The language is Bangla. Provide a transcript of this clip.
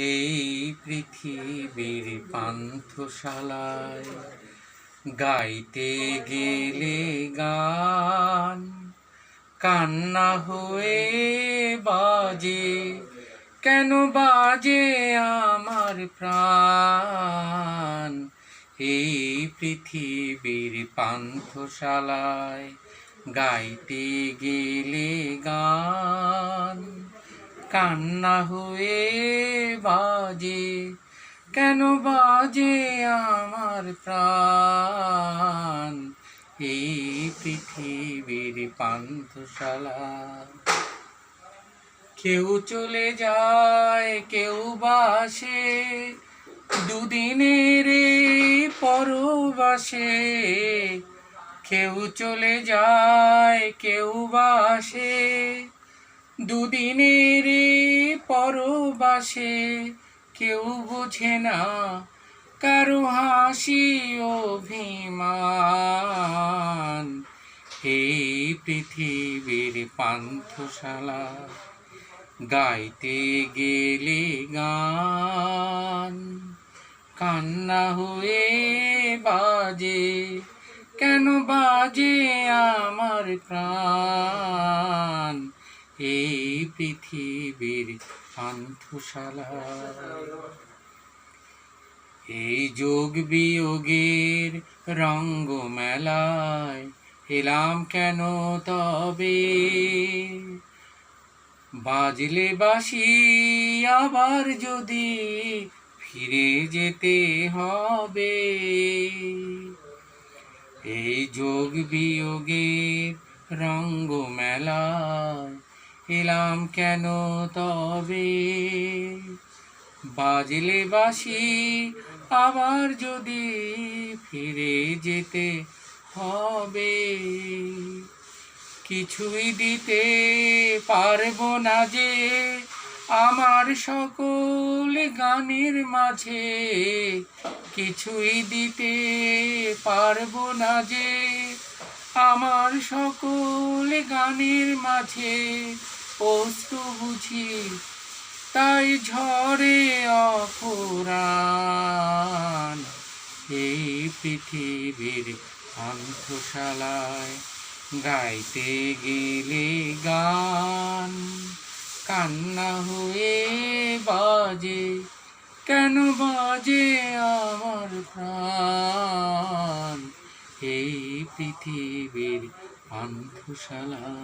এই পৃথিবীর পান্থশালায় গাইতে গেলে গান, কান্না হয়ে বাজে, কেন বাজে আমার প্রাণ? এই পৃথিবীর পান্থশালায় গাইতে গেলে গান, কান্না হয়ে বাজে, কেন বাজে আমার প্রাণ? এই পৃথিবীর পান্থশালা, কেউ চলে যায়, কেউ বাসে, দুদিনের পরবাসে। কেউ চলে যায়, কেউ বাসে দুদিনের পরবাসে কেউ বোঝে না কারও হাসি অভিমান। এই পৃথিবীর পান্থশালা, গাইতে গেলে গান। কান্না হয়ে বাজে, কেন বাজে আমার প্রাণ? এই পৃথিবীর পান্থশালা এই যোগ বিয়োগের রঙ্গ মেলায় এলাম কেন তবে? বাজলে বাসি আবার যদি ফিরে যেতে হবে। এই যোগ বিয়োগের রঙ্গ মেলায় এলাম কেন তবে? বাজলে বাসি আবার যদি ফিরে যেতে হবে। কিছুই দিতে পারব না যে আমার সকল গানের মাঝে। কিছুই দিতে পারব না যে আমার সকল গানের মাঝে। অশ্রু বুঝি, তাই ঝরে অপুরাণ। এই পৃথিবীর পান্থশালায় গাইতে গেলে গান। কান্না হয়ে বাজে, কেন বাজে আমার প্রাণ? এই পৃথিবীর পান্থশালা